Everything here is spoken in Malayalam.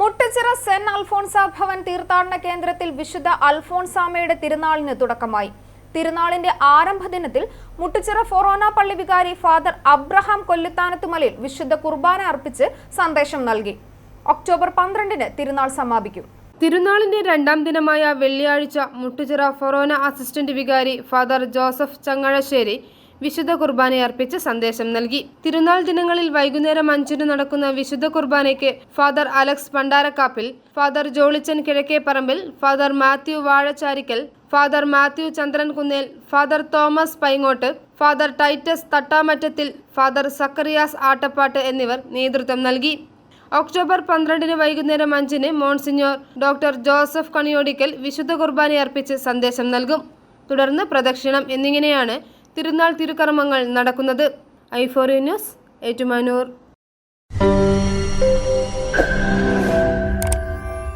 മുട്ടുച്ചിറ സെന്റ് അൽഫോൺസ ഭവൻ തീർത്ഥാടന കേന്ദ്രത്തിൽ വിശുദ്ധ അൽഫോൺസാമയുടെ തിരുനാളിന് തുടക്കമായി. തിരുനാളിന്റെ ആരംഭ ദിനത്തിൽ മുട്ടുച്ചിറ ഫൊറോന പള്ളി വികാരി ഫാദർ അബ്രഹാം കൊല്ലുത്താനത്തുമലയിൽ വിശുദ്ധ കുർബാന അർപ്പിച്ച് സന്ദേശം നൽകി. ഒക്ടോബർ പന്ത്രണ്ടിന് തിരുനാൾ സമാപിക്കും. തിരുനാളിന്റെ രണ്ടാം ദിനമായ വെള്ളിയാഴ്ച മുട്ടുചിറ ഫൊറോന അസിസ്റ്റന്റ് വികാരി ഫാദർ ജോസഫ് ചങ്ങഴശ്ശേരി വിശുദ്ധ കുർബാന അർപ്പിച്ച് സന്ദേശം നൽകി. തിരുനാൾ ദിനങ്ങളിൽ വൈകുന്നേരം അഞ്ചിന് നടക്കുന്ന വിശുദ്ധ കുർബാനയ്ക്ക് father Alex Pandarakkappil father Jollychan Kizhakkeparambil father Mathew Vazhacharikkal father Mathew Chandran Kunnel father Thomas Paingottu father Titus Thattamattathil father Zacharias Attappattu എന്നിവർ നേതൃത്വം നൽകി. ഒക്ടോബർ പന്ത്രണ്ടിന് വൈകുന്നേരം അഞ്ചിന് മോൺസിഞ്ഞോർ ഡോക്ടർ ജോസഫ് കണിയോടിക്കൽ വിശുദ്ധ കുർബാന അർപ്പിച്ച് സന്ദേശം നൽകും. തുടർന്ന് പ്രദക്ഷിണം എന്നിങ്ങനെയാണ് തിരുനാൾ തിരുക്കർമ്മങ്ങൾ നടക്കുന്നത് ഐഫോറി ന്യൂസ് ഏറ്റുമാനൂർ.